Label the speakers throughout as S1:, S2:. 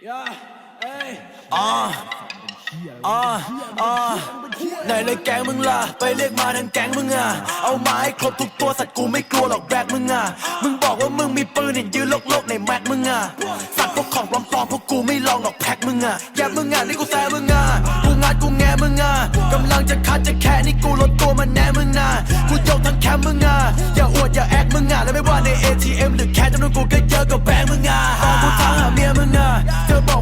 S1: Hey. Yeah. Hey.
S2: อ่าอ่าอ่าไหนเลยแก๊งมึงล่ะ ไปเรียกมาทั้งแก๊งมึงอะ เอามาให้ครบทุกตัวสัตว์กูไม่กลัวหรอกแบกมึงอะ มึงบอกว่ามึงมีปืนเห็นยืนโลกโลกในแม็กมึงอะ สัตว์พวกของปลอมๆพวกกูไม่ลองหรอกแพ็กมึงอะแยบมึงอะนี่กูแซ่มึงอะ กูงัดกูแงมึงอะกำลังจะคัดจะแค่นี่กูลดตัวมาแน่มึงอะ กูยกทั้งแคมป์มึงอะ อย่าอวดอย่าแอคมึงอะ แล้วไม่ว่าใน ATM หรือแค่จำนวนกูก็เยอะกว่าแบงค์มึงอะตอนกูทา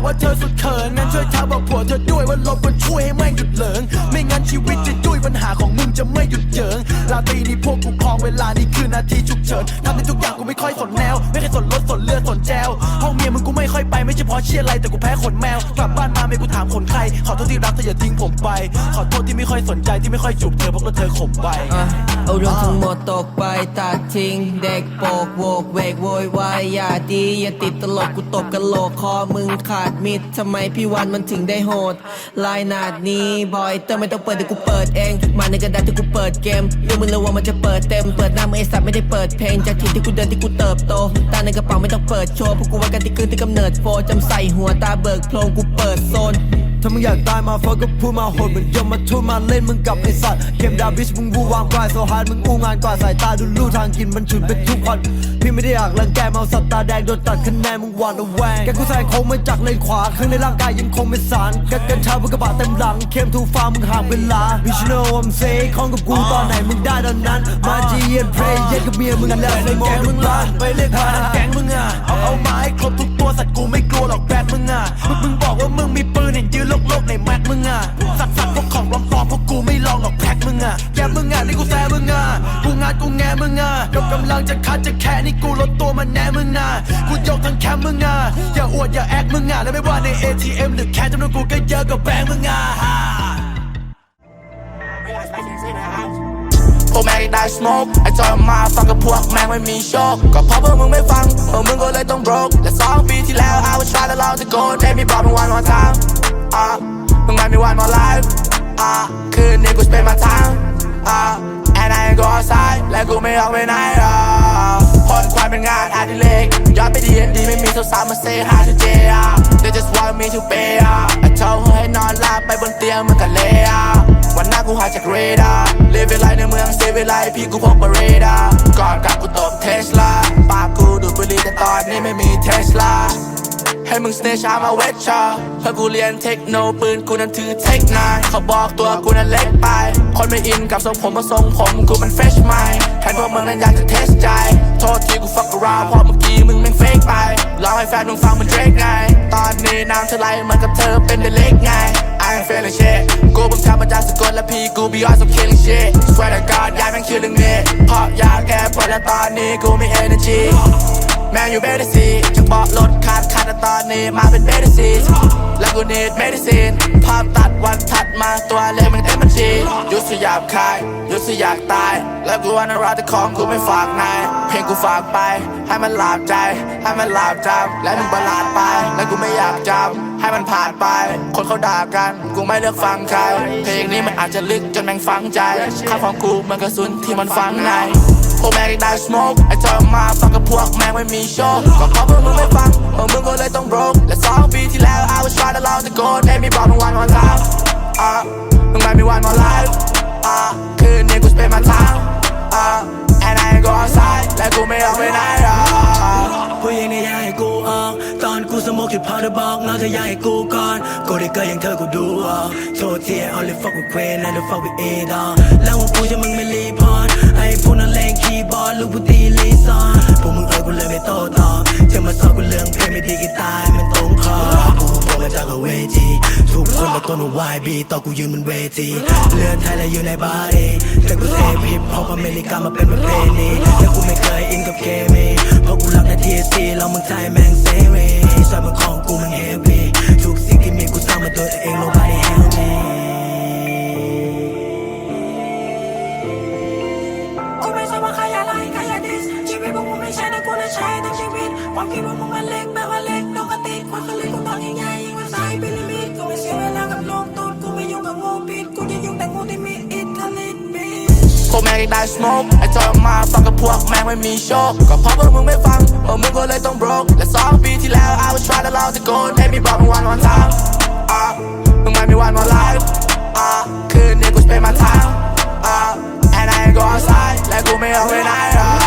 S2: ว่าเธอสุดเขินงั้นช่วยทักบอกผัวเธอด้วยว่าลบมันช่วยให้แม่งหยุดเหลิง ไม่งั้นชีวิตจะยุ่ยปัญหาของมึงจะไม่หยุดเจิงราตรีนี้พวกกูครองเวลานี่คือนาทีฉุกเฉินทำในทุกอย่างกูไม่ค่อยสนแนว ไม่เคยสนรถสนเรือสนแจวห้องเมียมึงกูไม่ค่อยไปไม่ใช่เพราะเชียอะไรแต่กูแพ้ขนแมวกลับบ้านมาไม่กูถามขนใคร ขอโทษที่รักเธออย่าทิ้งผมไป ขอโทษที่ไม่ค่อยสนใจที่ไม่ค่อยจูบเธอเพราะเธอข่มไป
S3: อะเอาเรื่องทั้งหมดตกไปตัดทิ้งเด็กโปกโวกเวกโวยวายอย่าดีอย่าติดตลกกูตบกันโหลกคอมึงขาดมิดทำไมพี่วันมันถึงได้โหดลายหนาดนี้บอยเตอร์ไม่ต้องเปิดเดี๋ยวกูเปิดเองมาในกระดาษที่กูเปิดเกมเรื่องมึงระวังมันจะเปิดเต็มเปิดหน้ามือไอสัตว์ไม่ได้เปิดเพลงจากที่ที่กูเดินที่กูเติบโตตาในกระเป๋าไม่ต้องเปิดโชว์พวกกูว่ากันที่คืนที่กำเนิดโฟจำใส่หัวตาเบิกโพรงกูเปิดโซน
S2: ถ้ามึงอยากตายมาฟังก็พูดมาโหดเหมือนยมมาทุ่มมาเล่นมึงกับไอสัตว์เกมดาบิชมึงวูวางกายโซฮาร์ดมึงอู้งานกว่าสายตาดูลู่ทางกินมันฉุนเป็นทุกวันพี่ไม่ได้อยากรังแกเมาสัตว์ตาแดงโดนตัดคะแนนมึงหวานเอาแวงแกกูแซงโค้งมาจากเลนขวาข้างในร่างกายยังคงเป็นสารกัดกันเช้าบนกระบะเต็มหลังเข้มทูฟ้ามึงห่างเวลาบิชโนอัมเซ่ของกับกูตอนไหนมึงได้ตอนนั้นมาจีเย็นเพลย์เย็นกับเมียมึงแล้วในแกงมึงละไปเรียกมา มึงอะกกำลังจะคัดจะแค่นี่กูลดตัวมาแน่มึงอะกูยกทั้งแคมมึงอะอย่าอวดอย่าแอคมึงอะแล้วไม่ว่าใน ATM หรือแค่จำนวนกูก็เยอะกว่าแบงค์มึงอะ
S4: พวกแม่งได้ smoke ไอ้จอยมาฟังกับพวกแม่งไม่มีโชค ก็เพราะพวกมึงไม่ฟังพวกมึงก็เลยต้อง broke และสองปีที่แล้ว I was trying to love to go ได้มีบอกมึงวันวันทางอะมึงไม่มีวันมา life อะคืนนี้กู spend my time อะ and I ain't go outside และกูไม่ออกไปไหนอะพ่นควันเป็นงานอาดิเรกย้อนไปดีดีไม่มีสาวมา say hi to J อะ they just want me to pay อะไอ้เจ้าให้นอนหลับไปบนเตียงมึงกันเลยอะวันหน้ากูหายจากเรดาร์เลเวลไลในเมืองเซเวลไลพี่กูพกมาเรดาร์ก่อนกลับกูตบเทสลาปากกูดูดบุหรี่แต่ตอนนี้ไม่มีเทสลา ให้มึงสเนชามาเวชชาเพราะกูเรียนเทคโนปืนกูนั้นถือเทคนาเขาบอกตัวกูนั้นเล็กไป คนไม่อินกับทรงผมเพราทรงผมกูมันเฟชใหม่แทนพวกมึงนั้นอยากจะเทสใจ โทษทีกูฟักราวเพราะเมื่อกี้มึงแม่งเฟกไปล่าให้แฟนมึงฟังมันเดรกไง ตอนนี้น้ำเธอไหลเหมือนกับเธอเป็นเดเล็กไง I ain't feeling shit กูเพิ่งทำมาจากสกลและพี่กู be on some killing shit Swear to God ยายแม่งคือเรื่องนี้เพราะยาแก้ปวดและตอนนี้กูมี energy แม่อยู่เบดซีจะบอกรถขาดขาด แต่ตอนนี้มาเป็นเบดซีแล้วกู need medicine ภาพตัดวันถัดมาตัวเลขมันเต็มบัญชียุดสยามคายยุดสอยากตาย แล้วกูวันรักแต่ของกูไม่ฝากนายเพลงกูฝากไป ให้มันหลาบใจ ให้มันหลาบจำและมึงประหลาดไป แล้วกูไม่อยากจำให้มันผ่านไป คนเขาด่ากัน กูไม่เลือกฟังใคร เพลงนี้มันอาจจะลึกจนแม่งฝังใจข้าของกูมันกระสุนที่มันฝังใน พวกแม่งได้สโมกไอ้เธอมาฟังกับพวกแม่งไม่มีโชคก็เพราะพวกมึงไม่ฟังพวกมึงก็เลยต้อง broke และสองปีที่แล้ว I was trying to love to go ได้มีบอกมึงวันวันทางอะมึงไม่มีวันมา live กู
S2: สโมกจุดพาเดอบอกน้องเธออยากให้กูก่อนกูได้เกิดอย่างเธอกูดูออกโทษที I only fuck with queen and I fuck with a d o แล้วพวกกูจะมึงไม่รีพอร์ตไอ้พวกนั้นเล่นคีย์บอร์ดลูกผู้ตีลีซอนพวกมึงเอ่ยกูเลยไม่โต้ตอบจะมาสอนกูเรื่องเพลงไม่ดีกีตาร์มันตรงคอกูพวกมาจากเวทีทุกคนมาต้นวายบีต่อกูยืนบนเวทีเลือดไทยและอยู่ในบาร์เอแต่กูเซฟฮิปฮอปอเมริกามาเป็นประเพณีแต่กูไม่เคยอินกับเคมีเพราะกูรักในทีซีเราเมืองไทยแม่
S5: ใช้ทั้งชีวิตความคิดว่ามึงมันเล็กแม้ว่าเล็กน้องก็ติดความเล็กูมองใหญ่ๆยิ่งกว่าสายพิลิมิตกูไม่เสียเวลากับลมตูดกูไม่ยุ่งกับงูพิดกูจะยุ่งแต่งูที่มีอิทธิฤทธิ์บิ
S4: พวกแม่งได้สโมกไอ้จอยมาฟังกับพวกแม่งไม่มีโชคก็เพราะพวกมึงไม่ฟังพวกมึงก็เลยต้อง broke และสองปีที่แล้ว I was trying to love the gold and me broke one one time อะมึงไม่มีวันมา life อะคืนนี้กูจะเป็น my time อะ and I ain't go outside และกูไม่เอาไปไหนอะ